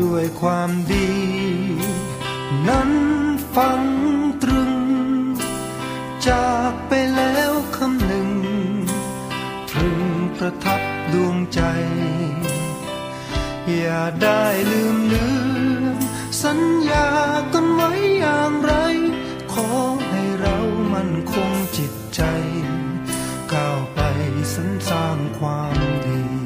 ด้วยความดี นั้นฟังตรึง จากไปแล้วคำหนึ่งตรึงประทับดวงใจ อย่าได้ลืมเลือนสัญญากันไว้อย่างไร ขอให้เรามันคงจิตใจ ก้าวไปสรรสร้างความดี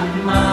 my